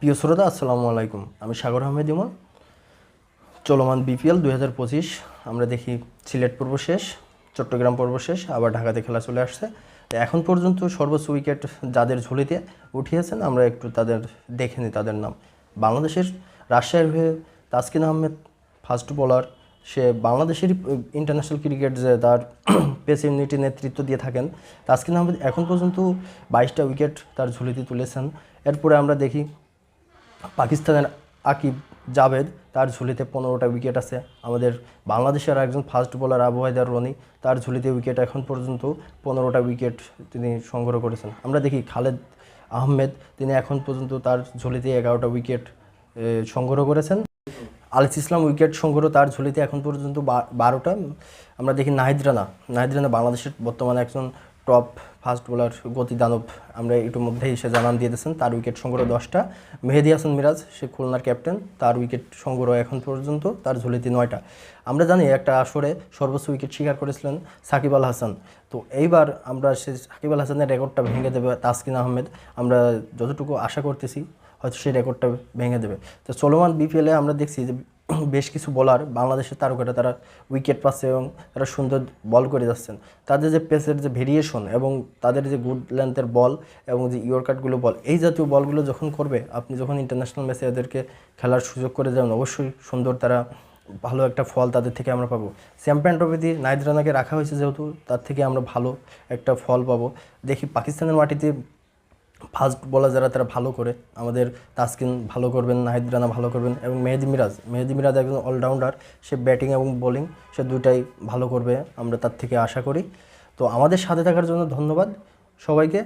প্রিয় শ্রোতা, আসসালামু আলাইকুম। আমি সাগর আহমেদ ইমন। চলমান বিপিএল দুই হাজার পঁচিশ, আমরা দেখি সিলেট পর্ব শেষ, চট্টগ্রাম পর্ব শেষ, আবার ঢাকাতে খেলা চলে আসছে। এখন পর্যন্ত সর্বোচ্চ উইকেট যাদের ঝুলিতে উঠিয়েছেন, আমরা একটু তাদের দেখে নিই তাদের নাম। বাংলাদেশের রাজশাহীর হয়ে তাসকিন আহমেদ ফার্স্ট বোলার, সে বাংলাদেশের ইন্টারন্যাশনাল ক্রিকেট যে তার পেস ইউনিটি নেতৃত্ব দিয়ে থাকেন, তাসকিন আহমেদ এখন পর্যন্ত বাইশটা উইকেট তার ঝুলিতে তুলেছেন। এরপরে আমরা দেখি পাকিস্তানের আকিব জাভেদ, তার ঝুলিতে পনেরোটা উইকেট আছে। আমাদের বাংলাদেশের একজন ফাস্ট বোলার আবু হায়দার রনি, তার ঝুলিতে উইকেট এখন পর্যন্ত পনেরোটা উইকেট তিনি সংগ্রহ করেছেন। আমরা দেখি খালেদ আহমেদ, তিনি এখন পর্যন্ত তার ঝুলিতে এগারোটা উইকেট সংগ্রহ করেছেন। আলিস ইসলাম উইকেট সংগ্রহ তার ঝুলিতে এখন পর্যন্ত বারোটা। আমরা দেখি নাহিদ রানা নাহিদ রানা বাংলাদেশের বর্তমানে একজন টপ ফাস্ট বোলার গতি দানব আমরা ইতিমধ্যেই সে জানান দিয়ে দিয়েছেন, তার উইকেট সংগ্রহ দশটা। মেহেদি হাসান মিরাজ, সে খুলনার ক্যাপ্টেন তার উইকেট সংগ্রহ এখন পর্যন্ত, তার ঝুলিতে নয়টা। আমরা জানি একটা আসরে সর্বোচ্চ উইকেট শিকার করেছিলেন সাকিব আল হাসান। তো এইবার আমরা সে সাকিব আল হাসানের রেকর্ডটা ভেঙে দেবে তাসকিন আহমেদ। আমরা যতটুকু আশা করতেছি, হয়তো সেই রেকর্ডটা ভেঙে দেবে। তো চলমান বিপিএলে আমরা দেখছি যে বেশ কিছু বলার বাংলাদেশের তারকাটা তারা উইকেট পাচ্ছে এবং তারা সুন্দর বল করে যাচ্ছেন। তাদের যে পেসের যে ভেরিয়েশন এবং তাদের যে গুড লেন্থের বল এবং যে ইয়র্কাটগুলো বল এই জাতীয় বলগুলো যখন করবে, আপনি যখন ইন্টারন্যাশনাল ম্যাচে এদেরকে খেলার সুযোগ করে যাবেন অবশ্যই সুন্দর তারা ভালো একটা ফল তাদের থেকে আমরা পাবো। চ্যাম্পিয়ন ট্রফিতে নাইদ রানাকে রাখা হয়েছে যেহেতু, তার থেকে আমরা ভালো একটা ফল পাবো। দেখি পাকিস্তানের মাটিতে ফাস্ট বলার যারা, তারা ভালো করে, আমাদের তাসকিন ভালো করবেন, নাহিদ রানা ভালো করবেন এবং মেহেদি মিরাজ। মেহেদি মিরাজ একজন অলরাউন্ডার সে ব্যাটিং এবং বোলিং সে দুইটাই ভালো করবে, আমরা তার থেকে আশা করি। তো আমাদের সাথে থাকার জন্য ধন্যবাদ সবাইকে।